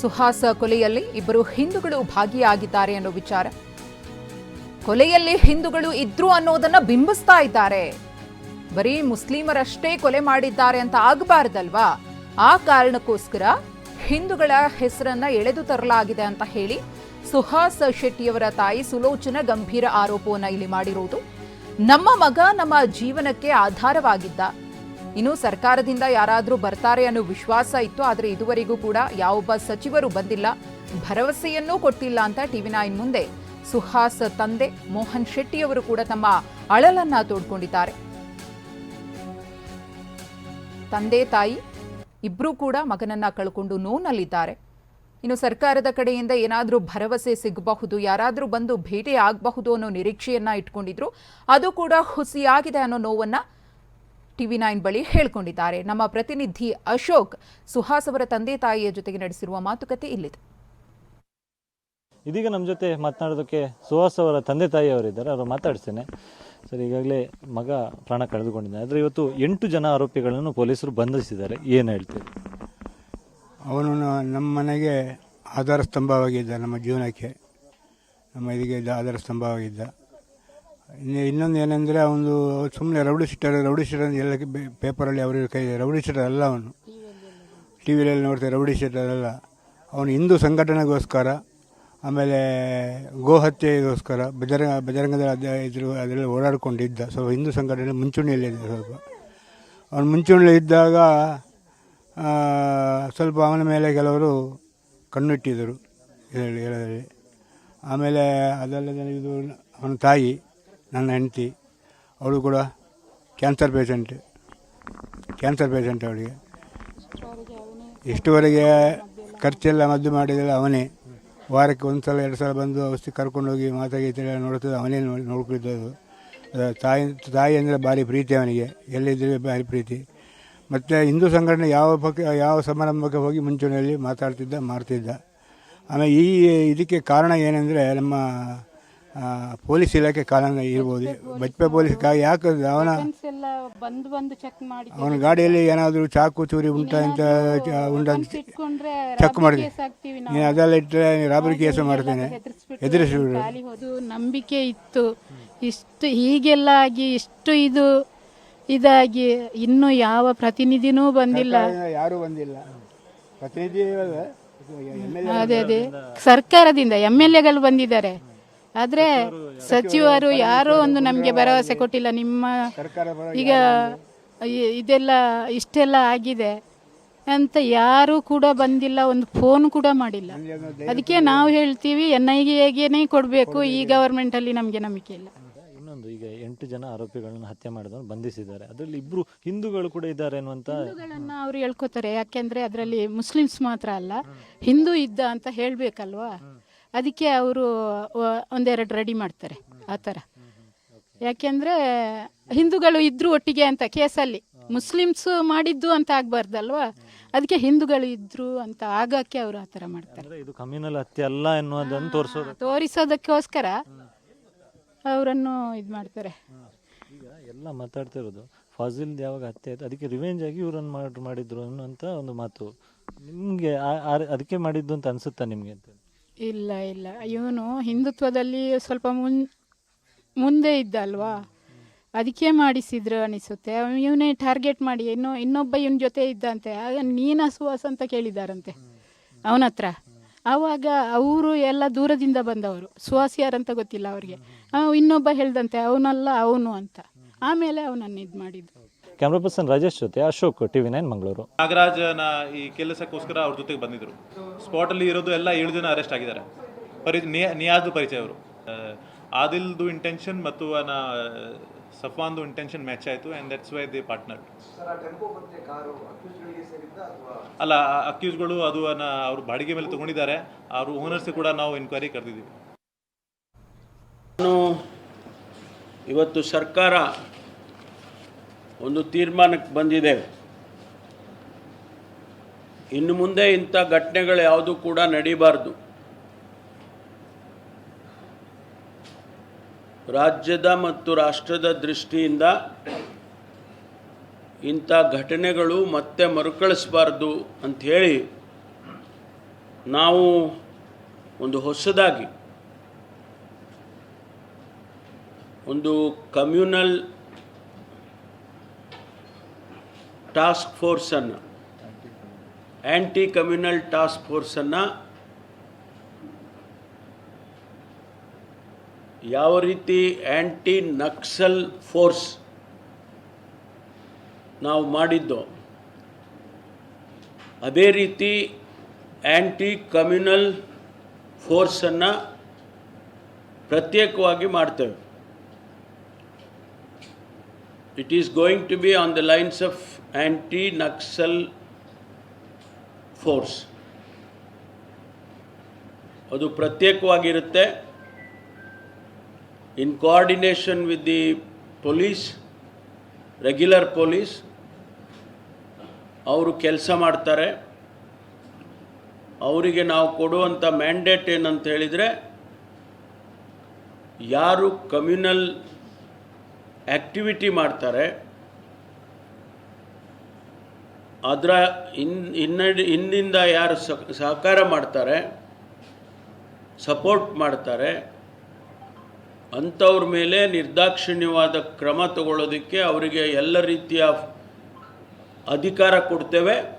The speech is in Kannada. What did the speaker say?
ಸುಹಾಸ ಕೊಲೆಯಲ್ಲಿ ಇಬ್ಬರು ಹಿಂದೂಗಳು ಭಾಗಿಯಾಗಿದ್ದಾರೆ ಅನ್ನೋ ವಿಚಾರ. ಕೊಲೆಯಲ್ಲಿ ಹಿಂದೂಗಳು ಇದ್ರು ಅನ್ನೋದನ್ನ ಬಿಂಬಿಸ್ತಾ ಇದ್ದಾರೆ. ಬರೀ ಮುಸ್ಲಿಮರಷ್ಟೇ ಕೊಲೆ ಮಾಡಿದ್ದಾರೆ ಅಂತ ಆಗಬಾರ್ದಲ್ವಾ? ಆ ಕಾರಣಕ್ಕೋಸ್ಕರ ಹಿಂದೂಗಳ ಹೆಸರನ್ನ ಎಳೆದು ತರಲಾಗಿದೆ ಅಂತ ಹೇಳಿ ಸುಹಾಸ ಶೆಟ್ಟಿಯವರ ತಾಯಿ ಸುಲೋಚನ ಗಂಭೀರ ಆರೋಪವನ್ನು ಇಲ್ಲಿ ಮಾಡಿರುವುದು ನಮ್ಮ ಮಗ ನಮ್ಮ ಜೀವನಕ್ಕೆ ಆಧಾರವಾಗಿದ್ದ ಇನ್ನು ಸರ್ಕಾರದಿಂದ ಯಾರಾದರೂ ಬರ್ತಾರೆ ಅನ್ನೋ ವಿಶ್ವಾಸ ಇತ್ತು, ಆದರೆ ಇದುವರೆಗೂ ಕೂಡ ಯಾವೊಬ್ಬ ಸಚಿವರು ಬಂದಿಲ್ಲ. ಭರವಸೆಯನ್ನೂ ಕೊಟ್ಟಿಲ್ಲ ಅಂತ ಟಿವಿ ನೈನ್ ಮುಂದೆ ಸುಹಾಸ್ ತಂದೆ ಮೋಹನ್ ಶೆಟ್ಟಿಯವರು ಕೂಡ ತಮ್ಮ ಅಳಲನ್ನ ತೋಡ್ಕೊಂಡಿದ್ದಾರೆ. ತಂದೆ, ತಾಯಿ ಇಬ್ಬರೂ ಕೂಡ ಮಗನನ್ನ ಕಳ್ಕೊಂಡು ನೋನಲ್ಲಿದ್ದಾರೆ. ಇನ್ನು ಸರ್ಕಾರದ ಕಡೆಯಿಂದ ಏನಾದರೂ ಭರವಸೆ ಸಿಗಬಹುದು, ಯಾರಾದರೂ ಬಂದು ಭೇಟಿ ಆಗಬಹುದು ಅನ್ನೋ ನಿರೀಕ್ಷೆಯನ್ನ ಇಟ್ಕೊಂಡಿದ್ರು. ಅದು ಕೂಡ ಹುಸಿಯಾಗಿದೆ ಅನ್ನೋ ನೋವನ್ನ ಟಿವಿ ನೈನ್ ಬಳಿ ಹೇಳಿಕೊಂಡಿದ್ದಾರೆ. ನಮ್ಮ ಪ್ರತಿನಿಧಿ ಅಶೋಕ್ ಸುಹಾಸ್ ಅವರ ತಂದೆ ತಾಯಿಯ ಜೊತೆಗೆ ನಡೆಸಿರುವ ಮಾತುಕತೆ ಇಲ್ಲಿದೆ. ಇದೀಗ ನಮ್ಮ ಜೊತೆ ಮಾತನಾಡೋದಕ್ಕೆ ಸುಹಾಸ್ ಅವರ ತಂದೆ ತಾಯಿ ಅವರಿದ್ದಾರೆ. ಅವರು ಮಾತಾಡ್ತೇನೆ ಸರ್ ಈಗಾಗಲೇ ಮಗ ಪ್ರಾಣ ಕಳೆದುಕೊಂಡಿದ್ದಾನೆ. ಆದರೆ ಇವತ್ತು ಎಂಟು ಜನ ಆರೋಪಿಗಳನ್ನು ಪೊಲೀಸರು ಬಂಧಿಸಿದ್ದಾರೆ. ಏನು ಹೇಳ್ತೀರಿ? ಅವನು ನಮ್ಮ ಮನೆಗೆ ಆಧಾರ ಸ್ತಂಭವಾಗಿದ್ದ ನಮ್ಮ ಜೀವನಕ್ಕೆ. ನಮ್ಮ ಇದಕ್ಕೆ ಇದ್ದ ಆಧಾರ ಸ್ತಂಭವಾಗಿದ್ದ. ಇನ್ನೊಂದು ಏನಂದರೆ ಅವನು ಸುಮ್ಮನೆ ರೌಡಿ ಸಿಟ್ಟರ್ ರೌಡಿ ಶೀಟರ್ ಎಲ್ಲ ಪೇಪರಲ್ಲಿ ಅವರು ಕೈ ರೌಡಿ ಶೀಟರ್ ಅಲ್ಲ ಅವನು. ಟಿ ವಿಯಲ್ಲಿ ನೋಡ್ತಾರೆ ರೌಡಿ ಶೀಟರ್ ಅಲ್ಲ. ಅವನು ಹಿಂದೂ ಸಂಘಟನೆಗೋಸ್ಕರ, ಆಮೇಲೆ ಗೋಹತ್ಯೆಗೋಸ್ಕರ, ಬಜರಂಗ ಬಜರಂಗದ ಇದ್ರ ಅದರಲ್ಲಿ ಓಡಾಡಿಕೊಂಡಿದ್ದ. ಸ್ವಲ್ಪ ಹಿಂದೂ ಸಂಘಟನೆ ಮುಂಚೂಣಿಯಲ್ಲಿದ್ದ ಸ್ವಲ್ಪ. ಅವನು ಮುಂಚೂಣಿಯಲ್ಲಿ ಇದ್ದಾಗ ಸ್ವಲ್ಪ ಅವನ ಮೇಲೆ ಕೆಲವರು ಕಣ್ಣಿಟ್ಟಿದ್ದರು ಇದರಲ್ಲಿ ಹೇಳೋದ್ರಲ್ಲಿ. ಆಮೇಲೆ ಅದಲ್ಲದೆ ಇದು ಅವನ ತಾಯಿ ನನ್ನ ಹೆಂಡತಿ, ಅವಳು ಕೂಡ ಕ್ಯಾನ್ಸರ್ ಪೇಷಂಟ್ ಕ್ಯಾನ್ಸರ್ ಪೇಷಂಟ್ ಅವಳಿಗೆ. ಇಷ್ಟುವರೆಗೆ ಖರ್ಚೆಲ್ಲ ಮದ್ದು ಮಾಡಿದರೆ ಅವನೇ. ವಾರಕ್ಕೆ ಒಂದು ಸಲ ಎರಡು ಸಲ ಬಂದು ಔಷಧಿ ಕರ್ಕೊಂಡೋಗಿ ಮಾತಾಗೀತೆಲ್ಲ ನೋಡ್ತದೆ ಅವನೇ ನೋಡಿ ನೋಡ್ಕೊಳ್ತದ್ದು ತಾಯಿ ತಾಯಿ ಅಂದರೆ ಭಾರಿ ಪ್ರೀತಿ ಅವನಿಗೆ. ಎಲ್ಲಿದ್ದರೆ ಭಾರಿ ಪ್ರೀತಿ. ಮತ್ತು ಹಿಂದೂ ಸಂಘಟನೆ ಯಾವ ಪಕ್ಕ, ಯಾವ ಸಮಾರಂಭಕ್ಕೆ ಹೋಗಿ ಮುಂಚೂಣಿಯಲ್ಲಿ ಮಾತಾಡ್ತಿದ್ದ, ಮಾಡ್ತಿದ್ದ. ಆಮೇಲೆ ಈ ಇದಕ್ಕೆ ಕಾರಣ ಏನೆಂದರೆ ನಮ್ಮ ಪೊಲೀಸ್ ಇಲಾಖೆ ಕಾರಣ ಇರ್ಬೋದು. ಬಜ್ಪೆ ಪೊಲೀಸ್ ಕಾ ಯಾಕೆ ಅವನ ಬಂದು ಬಂದು ಚೆಕ್ ಮಾಡಿ ಅವನ ಗಾಡಿಯಲ್ಲಿ ಏನಾದರೂ ಚಾಕು ಚೂರಿ ಉಂಟಾ ಅಂತ ಉಂಟಾ ಚೆಕ್ ಮಾಡಿದೆ. ನೀನು ಅದೆಲ್ಲ ಇಟ್ಟರೆ ರಾಬರಿ ಕೇಸು ಮಾಡ್ತೇನೆ. ಎದುರಿಸಿಬಿಡ್ರಿ ನಂಬಿಕೆ ಇತ್ತು. ಇಷ್ಟು ಹೀಗೆಲ್ಲ ಆಗಿ ಇಷ್ಟು ಇದು ಇದಾಗಿ ಇನ್ನು ಯಾವ ಪ್ರತಿನಿಧಿನೂ ಬಂದಿಲ್ಲ. ಯಾರೂ ಬಂದಿಲ್ಲ. ಪ್ರತಿನಿಧಿ ಅದೇ ಅದೇ. ಸರ್ಕಾರದಿಂದ ಎಂ ಎಲ್ ಎಗಳು ಬಂದಿದ್ದಾರೆ. ಆದ್ರೆ ಸಚಿವರು ಯಾರು? ಒಂದು ನಮಗೆ ಭರವಸೆ ಕೊಟ್ಟಿಲ್ಲ. ನಿಮ್ಮ ಸರ್ಕಾರ ಈಗ ಇದೆಲ್ಲ ಇಷ್ಟೆಲ್ಲ ಆಗಿದೆ ಅಂತ ಯಾರು ಕೂಡ ಬಂದಿಲ್ಲ ಒಂದು ಫೋನ್ ಕೂಡ ಮಾಡಿಲ್ಲ. ಅದಕ್ಕೆ ನಾವು ಹೇಳ್ತೀವಿ ಎನ್ ಐ ಗೆನೇ ಕೊಡಬೇಕು. ಈ ಗವರ್ಮೆಂಟ್ ಅಲ್ಲಿ ನಮಗೆ ನಂಬಿಕೆ ಇಲ್ಲ. ಇನ್ನೊಂದು ಈಗ ಎಂಟು ಜನ ಆರೋಪಿಗಳನ್ನು ಹತ್ಯೆ ಮಾಡಿದವರು ಬಂಧಿಸಿದ್ದಾರೆ. ಅದರಲ್ಲಿ ಇಬ್ಬರು ಹಿಂದೂಗಳು ಕೂಡ ಇದ್ದಾರೆ ಅನ್ನುವಂತ ಹಿಂದೂಗಳನ್ನ ಅವ್ರು ಹೇಳ್ಕೊತಾರೆ. ಯಾಕೆಂದ್ರೆ ಅದರಲ್ಲಿ ಮುಸ್ಲಿಮ್ಸ್ ಮಾತ್ರ ಅಲ್ಲ ಹಿಂದೂ ಇದ್ದ ಅಂತ ಹೇಳ್ಬೇಕಲ್ವಾ? ಅದಕ್ಕೆ ಅವರು ಒಂದೆರಡು ರೆಡಿ ಮಾಡ್ತಾರೆ ಆ ಥರ. ಯಾಕೆಂದರೆ ಹಿಂದೂಗಳು ಇದ್ದರು ಒಟ್ಟಿಗೆ ಅಂತ ಕೇಸಲ್ಲಿ. ಮುಸ್ಲಿಮ್ಸ್ ಮಾಡಿದ್ದು ಅಂತ ಆಗಬಾರ್ದಲ್ವಾ? ಅದಕ್ಕೆ ಹಿಂದೂಗಳು ಇದ್ರು ಅಂತ ಆಗಕ್ಕೆ ಅವರು ಆ ಥರ ಮಾಡ್ತಾರೆ. ಇದು ಕಮ್ಯುನಲ್ ಹತ್ಯೆ ಅಲ್ಲ ಎನ್ನುವುದನ್ನು ತೋರಿಸೋದು ತೋರಿಸೋದಕ್ಕೋಸ್ಕರ ಅವರನ್ನು ಇದು ಮಾಡ್ತಾರೆ. ಈಗ ಎಲ್ಲ ಮಾತಾಡ್ತಿರೋದು ಫಾಜಿಲ್ ಯಾವಾಗ ಹತ್ಯೆ ಆಯ್ತು ಅದಕ್ಕೆ ರಿವೆಂಜ್ ಆಗಿ ಇವರನ್ನು ಮಾಡಿ ಮಾಡಿದ್ರು ಅನ್ನುವಂಥ ಒಂದು ಮಾತು. ನಿಮಗೆ ಅದಕ್ಕೆ ಮಾಡಿದ್ದು ಅಂತ ಅನ್ಸುತ್ತಾ ನಿಮಗೆ ಅಂತ? ಇಲ್ಲ ಇಲ್ಲ. ಇವನು ಹಿಂದುತ್ವದಲ್ಲಿ ಸ್ವಲ್ಪ ಮುನ್, ಮುಂದೆ ಇದ್ದ ಅಲ್ವಾ ಅದಕ್ಕೆ ಮಾಡಿಸಿದ್ರು ಅನಿಸುತ್ತೆ. ಇವನೇ ಟಾರ್ಗೆಟ್ ಮಾಡಿ, ಇನ್ನು, ಇನ್ನೊಬ್ಬ ಇವನ ಜೊತೆ ಇದ್ದಂತೆ. ಆಗ ನೀನ ಸುವಾಸ ಅಂತ ಕೇಳಿದಾರಂತೆ. ಅವನ ಹತ್ರ. ಆವಾಗ ಅವರು ಎಲ್ಲ ದೂರದಿಂದ ಬಂದವರು. ಸುಹಾಸ್ ಯಾರಂತ ಗೊತ್ತಿಲ್ಲ ಅವ್ರಿಗೆ. ಇನ್ನೊಬ್ಬ ಹೇಳ್ದಂತೆ, ಅವನಲ್ಲ ಅವನು ಅಂತ. ಆಮೇಲೆ ಅವನನ್ನು ಇದು ಮಾಡಿದ್ದು ಕ್ಯಾಮ್ರಾ ಪರ್ಸನ್ ರಾಜೇಶ್ ಜೊತೆ ಅಶೋಕ್ ಟಿವಿ ನೈನ್ ಮಂಗಳೂರು. ನಾಗರಾಜನ ಈ ಕೆಲಸಕ್ಕೋಸ್ಕರ ಅವ್ರ ಜೊತೆಗೆ ಬಂದಿದ್ರು. ಸ್ಪಾಟ್ ಅಲ್ಲಿ ಇರೋದು ಎಲ್ಲ ಏಳು ಜನ ಅರೆಸ್ಟ್ ಆಗಿದ್ದಾರೆ. ಪರಿ ಪರಿಚಯ ಅವರು. ಆದಿಲ್ದು ಇಂಟೆನ್ಷನ್ ಮತ್ತು ಸಫಾನ್ ಸಫಾನ್ದು ಇಂಟೆನ್ಷನ್ ಮ್ಯಾಚ್ ಆಯಿತು and that's why the partner ಅಲ್ಲ ಅಕ್ಯೂಸ್ಗಳು ಅದು ಅನ್ನ ಅವರು ಬಾಡಿಗೆ ಮೇಲೆ ತಗೊಂಡಿದ್ದಾರೆ. ಅವರು ಓನರ್ಸ್ ಕೂಡ ನಾವು ಎನ್ಕ್ವೈರಿ ಕರೆದಿದ್ದೀವಿ. ನಾನು ಇವತ್ತು ಸರ್ಕಾರ ಒಂದು ತೀರ್ಮಾನಕ್ಕೆ ಬಂದಿದೆ. ಇನ್ನು ಮುಂದೆ ಇಂಥ ಘಟನೆಗಳು ಯಾವುದು ಕೂಡ ನಡೀಬಾರ್ದು. ರಾಜ್ಯದ ಮತ್ತು ರಾಷ್ಟ್ರದ ದೃಷ್ಟಿಯಿಂದ ಇಂಥ ಘಟನೆಗಳು ಮತ್ತೆ ಮರುಕಳಿಸಬಾರ್ದು ಅಂಥೇಳಿ ನಾವು ಒಂದು ಹೊಸದಾಗಿ ಒಂದು ಕಮ್ಯುನಲ್ ಟಾಸ್ಕ್ ಫೋರ್ಸನ್ನು ಆ್ಯಂಟಿ ಕಮ್ಯುನಲ್ ಟಾಸ್ಕ್ ಫೋರ್ಸನ್ನು ಯಾವ ರೀತಿ ಆ್ಯಂಟಿ ನಕ್ಸಲ್ ಫೋರ್ಸ್ ನಾವು ಮಾಡಿದ್ದೋ, ಅದೇ ರೀತಿ ಆ್ಯಂಟಿ ಕಮ್ಯುನಲ್ ಫೋರ್ಸನ್ನು ಪ್ರತ್ಯೇಕವಾಗಿ ಮಾಡ್ತೇವೆ. It is going to be on the lines of anti Naxal force ಅದು ಪ್ರತ್ಯೇಕವಾಗಿರುತ್ತೆ. In coordination with the police regular police ಅವರು ಕೆಲಸ ಮಾಡ್ತಾರೆ. ಅವರಿಗೆ ನಾವು ಕೊಡುವಂಥ ಮ್ಯಾಂಡೇಟ್ ಏನಂತ ಹೇಳಿದರೆ, ಯಾರು ಕಮ್ಯುನಲ್ ಆ್ಯಕ್ಟಿವಿಟಿ ಮಾಡ್ತಾರೆ ಅದರ ಇನ್ ಹಿನ್ನಡಿ ಹಿಂದಿಂದ ಯಾರು ಸಹ- ಸಹಕಾರ ಮಾಡ್ತಾರೆ, ಸಪೋರ್ಟ್ ಮಾಡ್ತಾರೆ, ಅಂಥವ್ರ ಮೇಲೆ ನಿರ್ದಾಕ್ಷಿಣ್ಯವಾದ ಕ್ರಮ ತಗೊಳ್ಳೋದಕ್ಕೆ ಅವರಿಗೆ ಎಲ್ಲ ರೀತಿಯ ಅಧಿಕಾರ ಕೊಡ್ತೇವೆ.